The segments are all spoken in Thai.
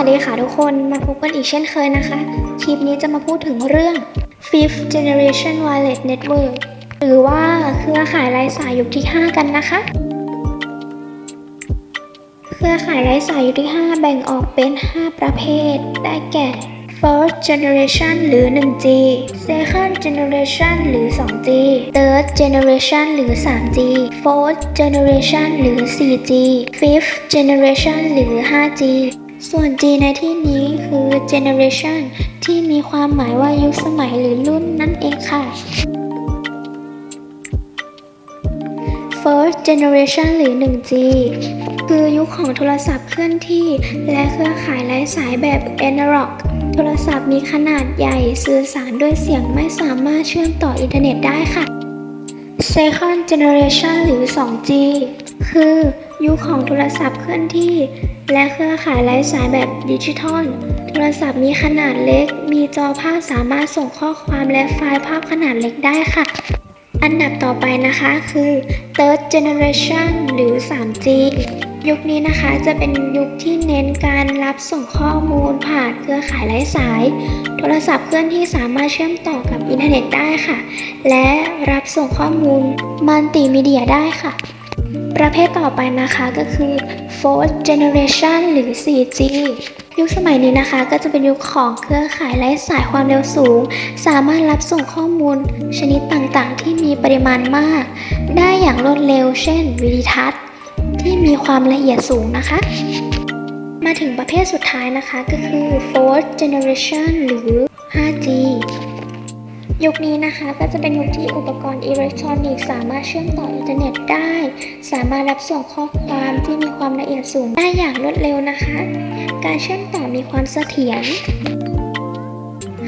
วัสดีค่ะทุกคนมาพบกันอีกเช่นเคยนะคะ คลิปนี้จะมาพูดถึงเรื่อง Fifth Generation Wireless Network หรือว่าเครือข่ายไร้สายยุคที่ 5 กันนะคะ เครือข่ายไร้สายยุคที่ 5 แบ่งออกเป็น 5 ประเภท ได้แก่ First Generation หรือ 1G Second Generation หรือ 2G Third Generation หรือ 3G Fourth Generation หรือ 4G Fifth Generation หรือ 5G ส่วน G ในที่นี้คือ Generation ที่มีความหมายว่ายุคสมัยหรือรุ่นนั่นเองค่ะ First Generation หรือ 1G คือยุคของโทรศัพท์เคลื่อนที่และเครือข่ายไร้สายแบบ Analog โทรศัพท์มีขนาดใหญ่สื่อสารด้วยเสียงไม่สามารถเชื่อมต่ออินเทอร์เน็ตได้ค่ะ Second Generation หรือ 2G คือ ยุคของโทรศัพท์เคลื่อนที่ และเครือข่ายไร้สายแบบดิจิทัล โทรศัพท์มีขนาดเล็ก มีจอภาพสามารถส่งข้อความและไฟล์ภาพขนาดเล็กได้ค่ะ อันดับต่อไปนะคะคือ Third Generation หรือ 3G ยุคนี้นะคะจะเป็นยุคที่เน้นการรับส่งข้อมูลผ่านเครือข่ายไร้สาย โทรศัพท์เคลื่อนที่สามารถเชื่อมต่อกับอินเทอร์เน็ตได้ค่ะ และรับส่งข้อมูลมัลติมีเดียได้ค่ะ ประเภทต่อไปนะคะก็คือ Fourth Generation หรือ 4G ยุคสมัยนี้นะคะก็จะเป็นยุคของเครือข่ายไร้สายความเร็วสูง สามารถรับส่งข้อมูล ชนิดต่างๆ ที่มีปริมาณมาก ได้อย่างรวดเร็ว เช่น วิดีทัศน์ ที่มีความละเอียดสูงนะคะ มาถึงประเภทสุดท้ายนะคะก็คือ Fourth Generation หรือ 5G ยุคนี้นะคะก็จะเป็นยุคที่อุปกรณ์อิเล็กทรอนิกส์สามารถเชื่อมต่ออินเทอร์เน็ตได้ สามารถรับส่งข้อความที่มีความละเอียดสูงได้อย่างรวดเร็วนะคะ การเชื่อมต่อมีความเสถียร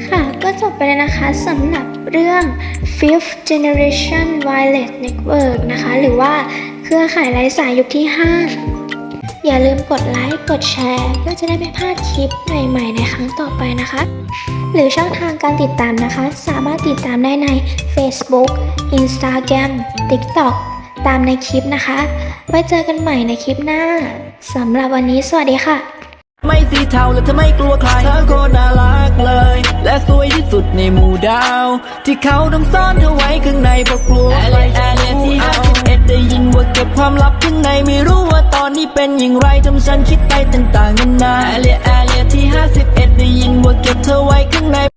ค่ะก็จบไปแล้วนะคะสำหรับเรื่อง Fifth Generation Wireless Network นะคะ หรือว่าเครือข่ายไร้สายยุคที่ 5 อย่าลืมกดไลค์กดแชร์เพื่อจะได้ไม่พลาดคลิปใหม่ๆในครั้งต่อไปนะคะ หรือช่องทางการติดตามนะคะ สามารถติดตามได้ใน Facebook Instagram TikTok ตามในคลิปนะคะ ไว้เจอกันใหม่ในคลิปหน้าสำหรับวันนี้สวัสดีค่ะ ไม่สีเทาและเธอไม่กลัวใคร เธอโคตรน่ารักเลย และสวยที่สุดในหมู่ดาว ที่เขาต้องซ่อนเธอไว้ข้างในเพราะกลัวใคร ว่าเก็บความลับข้างในไม่รู้ว่าตอนนี้เป็นอย่างไรทำฉันคิดไปต่างๆนานาแอเรียแอเรียที่ 51 ได้ยินว่าเก็บเธอไว้ข้างใน